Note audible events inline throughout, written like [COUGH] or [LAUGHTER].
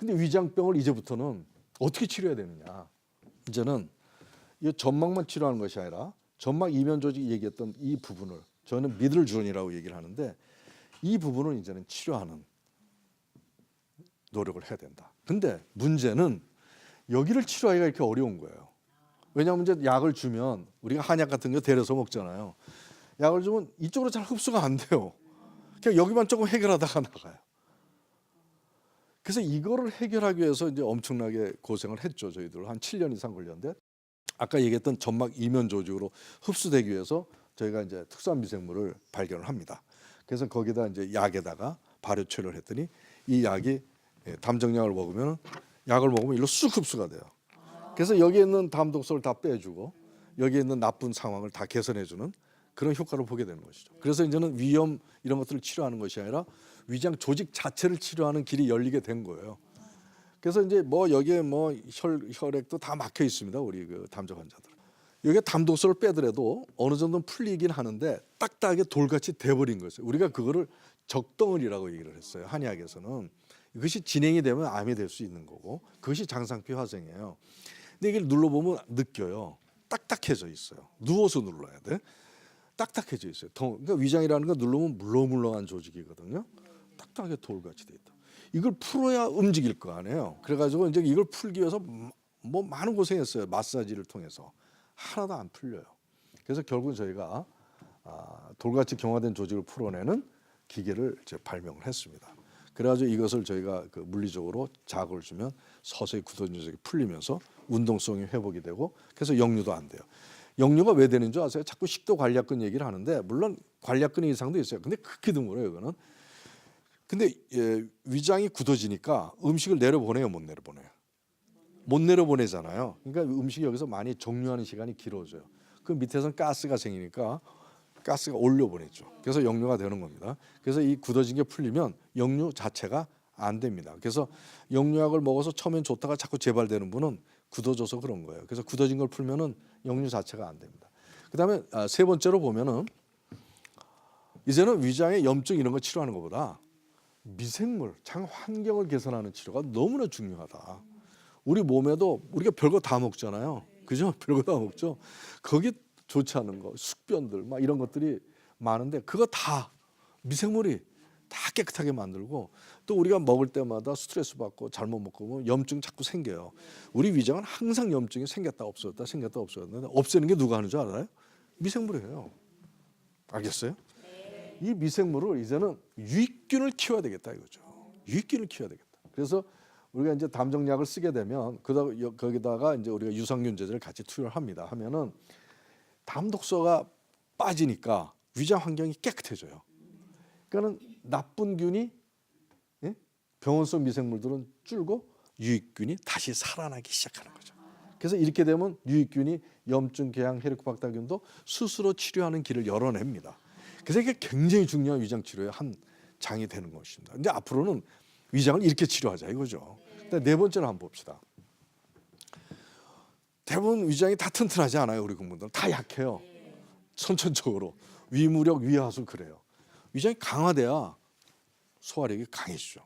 근데 위장병을 이제부터는 어떻게 치료해야 되느냐? 이제는 이 점막만 치료하는 것이 아니라 점막 이면 조직 얘기했던 이 부분을 저는 미들 존이라고 얘기를 하는데 이 부분을 이제는 치료하는 노력을 해야 된다. 근데 문제는 여기를 치료하기가 이렇게 어려운 거예요. 왜냐하면 이제 약을 주면 우리가 한약 같은 거 데려서 먹잖아요. 약을 주면 이쪽으로 잘 흡수가 안 돼요. 그냥 여기만 조금 해결하다가 나가요. 그래서 이거를 해결하기 위해서 이제 엄청나게 고생을 했죠. 저희들 한 7년 이상 걸렸는데 아까 얘기했던 점막 이면 조직으로 흡수되기 위해서 저희가 이제 특수한 미생물을 발견을 합니다. 그래서 거기다 이제 약에다가 발효 처리를 했더니 이 약이 예, 담정약을 먹으면 약을 먹으면 일로 쑥 흡수가 돼요. 그래서 여기에 있는 담독소를 다 빼주고 여기에 있는 나쁜 상황을 다 개선해주는 그런 효과를 보게 되는 것이죠. 그래서 이제는 위염 이런 것들을 치료하는 것이 아니라 위장 조직 자체를 치료하는 길이 열리게 된 거예요. 그래서 이제 뭐 여기에 뭐 혈, 혈액도 다 막혀 있습니다. 우리 그 담적 환자들. 여기에 담독소를 빼더라도 어느 정도는 풀리긴 하는데 딱딱하게 돌같이 돼버린 거예요. 우리가 그거를 적덩어리라고 얘기를 했어요. 한의학에서는 이것이 진행이 되면 암이 될 수 있는 거고 그것이 장상피 화생이에요. 근데 이걸 눌러보면 느껴요. 딱딱해져 있어요. 누워서 눌러야 돼. 딱딱해져 있어요. 더, 그러니까 위장이라는 건 누르면 물렁물렁한 조직이거든요. 딱딱하게 돌같이 돼 있다. 이걸 풀어야 움직일 거 아니에요. 그래가지고 이제 이걸 풀기 위해서 뭐 많은 고생했어요. 마사지를 통해서 하나도 안 풀려요. 그래서 결국 저희가 아, 돌같이 경화된 조직을 풀어내는 기계를 이제 발명을 했습니다. 그래가지고 이것을 저희가 그 물리적으로 자극을 주면 서서히 굳어진 조직이 풀리면서 운동성이 회복이 되고 그래서 역류도 안 돼요. 역류가 왜 되는 줄 아세요? 자꾸 식도 관략근 얘기를 하는데 물론 관략근 이상도 있어요. 근데 극히 드물어요, 이거는. 근데 예, 위장이 굳어지니까 음식을 내려보내요, 못 내려보내요? 못 내려보내잖아요. 그러니까 음식이 여기서 많이 정류하는 시간이 길어져요. 그 밑에서는 가스가 생기니까 가스가 올려보내죠. 그래서 역류가 되는 겁니다. 그래서 이 굳어진 게 풀리면 역류 자체가 안 됩니다. 그래서 역류약을 먹어서 처음엔 좋다가 자꾸 재발되는 분은 굳어져서 그런 거예요. 그래서 굳어진 걸 풀면은 역류 자체가 안 됩니다. 그다음에 아, 세 번째로 보면은 이제는 위장의 염증 이런 거 치료하는 것보다 미생물, 장 환경을 개선하는 치료가 너무나 중요하다. 우리 몸에도 우리가 별거 다 먹잖아요. 그죠? [LAUGHS] 별거 다 먹죠. 거기 좋지 않은 거, 숙변들 막 이런 것들이 많은데 그거 다 미생물이 다 깨끗하게 만들고 또 우리가 먹을 때마다 스트레스 받고 잘못 먹고 보면 염증 자꾸 생겨요. 우리 위장은 항상 염증이 생겼다 없어졌다 생겼다 없어졌는데 없애는 게 누가 하는 줄 알아요? 미생물이에요. 알겠어요? 이 미생물을 이제는 유익균을 키워야 되겠다 이거죠. 유익균을 키워야 되겠다. 그래서 우리가 이제 담정약을 쓰게 되면 그다 거기다가 이제 우리가 유산균제제를 같이 투여를 합니다. 하면은 담독소가 빠지니까 위장 환경이 깨끗해져요. 그러니까는 나쁜 균이 예? 병원성 미생물들은 줄고 유익균이 다시 살아나기 시작하는 거죠. 그래서 이렇게 되면 유익균이 염증, 궤양, 헬리코박터균도 스스로 치료하는 길을 열어냅니다. 그래서 이게 굉장히 중요한 위장 치료의 한 장이 되는 것입니다. 근데 앞으로는 위장을 이렇게 치료하자 이거죠. 근데 네 번째로 한번 봅시다. 대부분 위장이 다 튼튼하지 않아요. 우리 국민들은 다 약해요. 선천적으로 위무력, 위하수 그래요. 위장이 강화돼야 소화력이 강해지죠.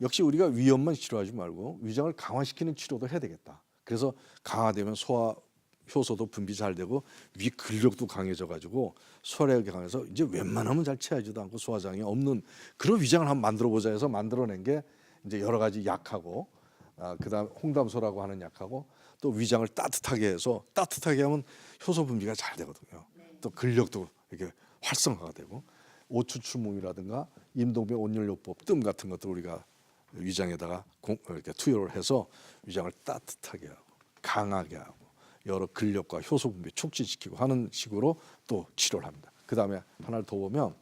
역시 우리가 위염만 치료하지 말고 위장을 강화시키는 치료도 해야 되겠다. 그래서 강화되면 소화 효소도 분비 잘 되고 위 근력도 강해져 가지고 소화력이 강해서 이제 웬만하면 잘 체하지도 않고 소화장애 없는 그런 위장을 한번 만들어 보자 해서 만들어낸 게 이제 여러 가지 약하고 아, 그다음 홍담소라고 하는 약하고 또 위장을 따뜻하게 해서 따뜻하게 하면 효소 분비가 잘 되거든요. 또 근력도 이렇게 활성화가 되고 오추출몸이라든가 임동백 온열요법 뜸 같은 것들 우리가 위장에다가 공, 이렇게 투여를 해서 위장을 따뜻하게 하고 강하게 하고 여러 근력과 효소 분비 촉진시키고 하는 식으로 또 치료를 합니다. 그 다음에 하나를 더 보면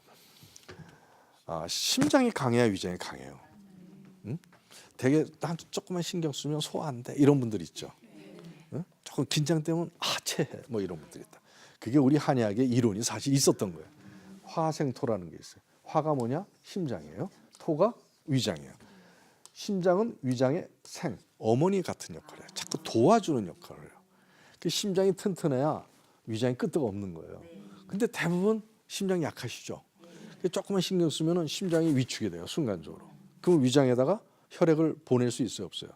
아, 심장이 강해야 위장이 강해요. 응? 되게 한 조금만 신경 쓰면 소화 안 돼. 이런 분들 있죠. 응? 조금 긴장되면 아체해. 뭐 이런 분들 있다. 그게 우리 한의학의 이론이 사실 있었던 거예요. 화생토라는 게 있어요. 화가 뭐냐? 심장이에요. 토가 위장이에요. 심장은 위장의 생, 어머니 같은 역할을 해요. 자꾸 도와주는 역할을 해요. 그 심장이 튼튼해야 위장이 끄떡 없는 거예요. 근데 대부분 심장이 약하시죠. 그 조금만 신경 쓰면은 심장이 위축이 돼요 순간적으로. 그럼 위장에다가 혈액을 보낼 수 있어요, 없어요?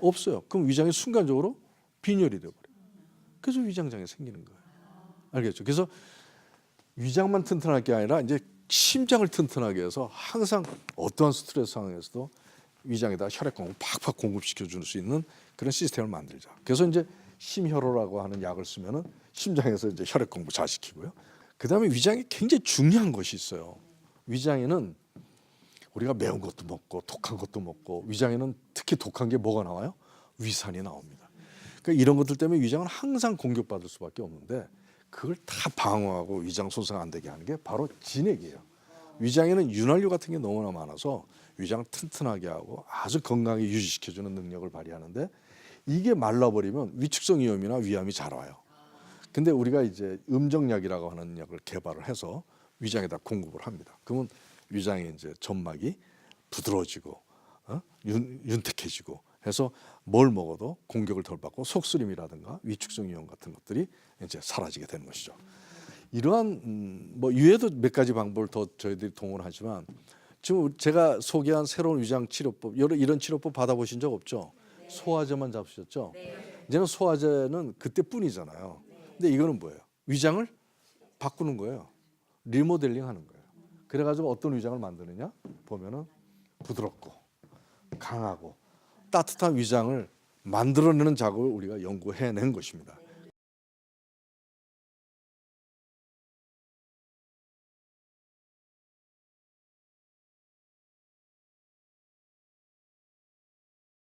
없어요. 그럼 위장이 순간적으로 빈혈이 돼버려. 요 그래서 위장장애 생기는 거예요. 알겠죠? 그래서 위장만 튼튼할 게 아니라 이제 심장을 튼튼하게 해서 항상 어떠한 스트레스 상황에서도 위장에다 혈액 공급 팍팍 공급시켜 줄 수 있는 그런 시스템을 만들자. 그래서 이제 심혈호라고 하는 약을 쓰면은 심장에서 이제 혈액 공부 잘 시키고요. 그다음에 위장이 굉장히 중요한 것이 있어요. 위장에는 우리가 매운 것도 먹고 독한 것도 먹고 위장에는 특히 독한 게 뭐가 나와요? 위산이 나옵니다. 그러니까 이런 것들 때문에 위장은 항상 공격받을 수밖에 없는데 그걸 다 방어하고 위장 손상 안 되게 하는 게 바로 진액이에요. 위장에는 윤활유 같은 게 너무나 많아서 위장을 튼튼하게 하고 아주 건강하게 유지시켜주는 능력을 발휘하는데 이게 말라버리면 위축성 위염이나 위암이 잘 와요. 근데 우리가 이제 음정약이라고 하는 약을 개발을 해서 위장에다 공급을 합니다. 그러면 위장의 이제 점막이 부드러워지고 어? 윤, 윤택해지고 해서 뭘 먹어도 공격을 덜 받고 속쓰림이라든가 위축성 위염 같은 것들이 이제 사라지게 되는 것이죠. 이러한 음, 뭐 이외에도 몇 가지 방법을 더 저희들이 동원을 하지만 지금 제가 소개한 새로운 위장 치료법 여러 이런 치료법 받아보신 적 없죠? 소화제만 잡수셨죠? 이제는 소화제는 그때뿐이잖아요. 근데 이거는 뭐예요? 위장을 바꾸는 거예요. 리모델링 하는 거예요. 그래가지고 어떤 위장을 만드느냐 보면은 부드럽고 강하고 따뜻한 위장을 만들어내는 작업을 우리가 연구해낸 것입니다.